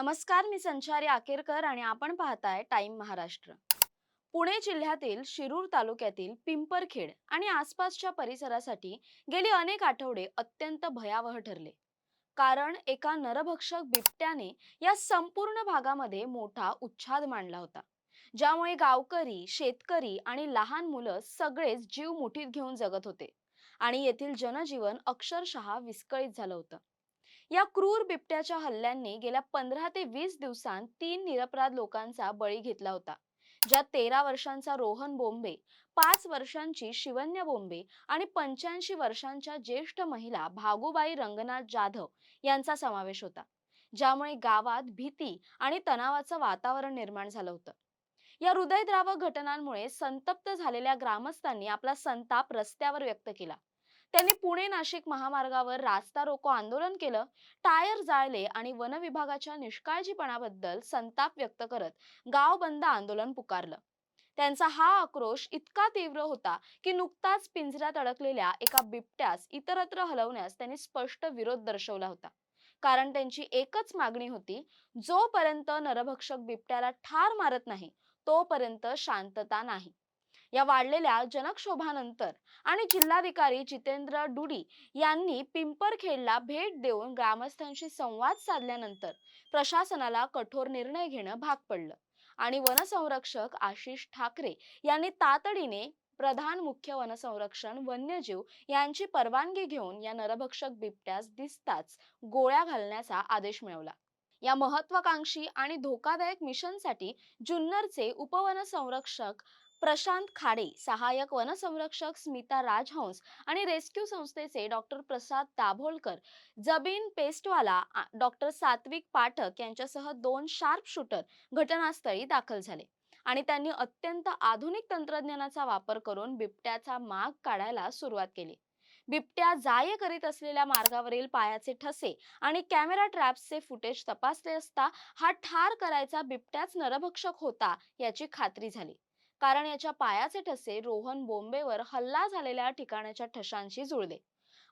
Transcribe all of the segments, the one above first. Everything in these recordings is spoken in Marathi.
नमस्कार मी संचारी आकेरकर आणि आपण पाहताय टाइम महाराष्ट्र. पुणे जिल्ह्यातील शिरूर तालुक्यातील पिंपरखेड आणि आसपासच्या परिसरासाठी गेली अनेक आठवडे अत्यंत भयावह ठरले. कारण एका नरभक्षक बिबट्याने या संपूर्ण भागामध्ये मोठा उच्छाद मांडला होता. ज्यामुळे गावकरी शेतकरी आणि लहान मुलं सगळेच जीव मुठीत घेऊन जगत होते आणि येथील जनजीवन अक्षरशः विस्कळीत झालं होतं. या क्रूर बिबट्याच्या हल्ल्यांनी गेल्या पंधरा ते वीस दिवसांत तीन निरपराध लोकांचा बळी घेतला होता. ज्यात तेरा वर्षांचा रोहन बोंबे पाच वर्षांची शिवन्य बोंबे आणि पंच्याऐंशी वर्षांच्या ज्येष्ठ महिला भागुबाई रंगनाथ जाधव यांचा समावेश होता. ज्यामुळे गावात भीती आणि तणावाचं वातावरण निर्माण झालं होतं. या हृदयद्रावक घटनांमुळे संतप्त झालेल्या ग्रामस्थांनी आपला संताप रस्त्यावर व्यक्त केला. त्यांनी पुणे नाशिक महामार्गावर रास्ता रोको आंदोलन केलं टायर जाळले आणि वन विभागाच्या निष्काळजीपणाबद्दल संताप व्यक्त करत गाव बंद आंदोलन पुकारलं. त्यांचा हा आक्रोश इतका तीव्र होता की नुकताच पिंजऱ्यात अडकलेल्या एका बिबट्यास इतरत्र हलवण्यास त्यांनी स्पष्ट विरोध दर्शवला होता. कारण त्यांची एकच मागणी होती जोपर्यंत नरभक्षक बिबट्याला ठार मारत नाही तोपर्यंत शांतता नाही. या वाढलेल्या जनक्षोभानंतर आणि जिल्हाधिकारी जितेंद्र डुडी यांनी पिंपरखेडला भेट देऊन ग्रामस्थांशी संवाद साधल्यानंतर प्रशासनाला कठोर निर्णय घेणं भाग पडलं. आणि वनसंरक्षक आशिष ठाकरे यांनी तातडीने प्रधान मुख्य वनसंरक्षण वन्यजीव यांची परवानगी घेऊन या नरभक्षक बिबट्यास दिसताच गोळ्या घालण्याचा आदेश मिळवला. या महत्वाकांक्षी आणि धोकादायक मिशनसाठी जुन्नरचे उपवनसंरक्षक प्रशांत खाडे सहाय्यक वनसंरक्षक स्मिता राजहंस आणि रेस्क्यू संस्थेचे डॉक्टर प्रसाद दाभोलकर जबीन पेस्टवाला डॉक्टर सात्विक पाठक यांच्यासह दोन शार्प शूटर घटनास्थळी दाखल झाले आणि त्यांनी अत्यंत आधुनिक तंत्रज्ञानाचा वापर करून बिबट्याचा माग काढायला सुरुवात केली. बिबट्या जाय करीत असलेल्या मार्गावरील पायाचे ठसे आणि कॅमेरा ट्रॅप्सचे फुटेज तपासले असता हा ठार करायचा बिबट्याच नरभक्षक होता याची खात्री झाली. कारण याच्या पायाचे ठसे रोहन बोंबेवर हल्ला झालेल्या ठिकाणाच्या ठशांशी जुळले.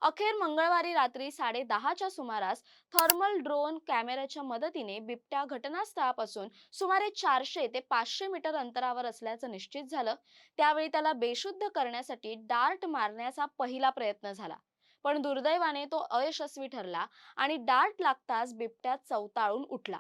अखेर मंगळवारी रात्री साडे दहाच्या सुमारास थर्मल ड्रोन कॅमेऱ्याच्या मदतीने बिबट्या घटनास्थळापासून सुमारे चारशे ते पाचशे मीटर अंतरावर असल्याचं निश्चित झालं. त्यावेळी त्याला बेशुद्ध करण्यासाठी डार्ट मारण्याचा पहिला प्रयत्न झाला. पण दुर्दैवाने तो अयशस्वी ठरला आणि डार्ट लागताच बिबट्या चवताळून उठला.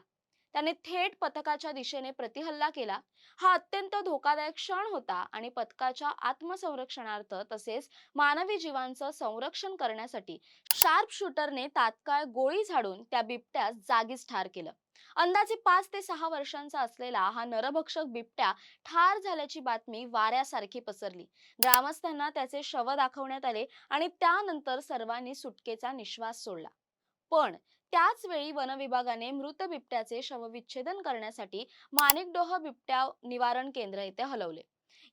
त्याने थेट पथकाच्या दिशेने प्रतिहल्ला केला. हा अत्यंत धोकादायक क्षण होता आणि पथकाच्या आत्मसंरक्षणार्थ तसेच मानवी जीवांचं संरक्षण करण्यासाठी शार्प शूटरने तात्काळ गोळी झाडून त्या बिबट्यास जागीच ठार केलं. अंदाजे पाच ते सहा वर्षांचा असलेला हा नरभक्षक बिबट्या ठार झाल्याची बातमी वाऱ्यासारखी पसरली. ग्रामस्थांना त्याचे शव दाखवण्यात आले आणि त्यानंतर सर्वांनी सुटकेचा निश्वास सोडला. पण त्याच वेळी वन विभागाने मृत बिबट्याचे शवविच्छेदन करण्यासाठी माणिकडोह बिबट्या निवारण केंद्र येथे हलवले.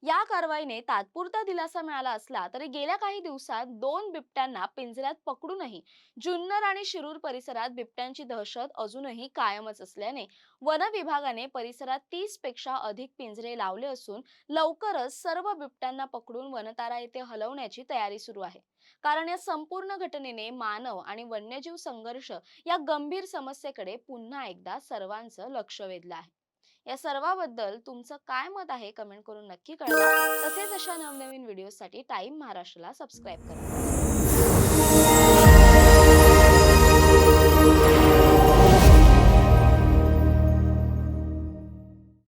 या कारवाईने तात्पुरता दिलासा मिळाला असला तरी गेल्या काही दिवसात दोन बिबट्यांना पिंजऱ्यात पकडूनही जुन्नर आणि शिरूर परिसरात बिबट्यांची दहशत अजूनही कायमच असल्याने वन विभागाने परिसरात तीसपेक्षा अधिक पिंजरे लावले असून लवकरच सर्व बिबट्यांना पकडून वनतारा येथे हलवण्याची तयारी सुरू आहे. कारण या संपूर्ण घटनेने मानव आणि वन्यजीव संघर्ष या गंभीर समस्येकडे पुन्हा एकदा सर्वांचं लक्ष वेधलं आहे. या सर्वाबद्दल तुमचं काय मत आहे कमेंट करून नक्की कळवा. तसेच अशा नवनवीन व्हिडिओसाठी टाइम महाराष्ट्राला सबस्क्राईब करा.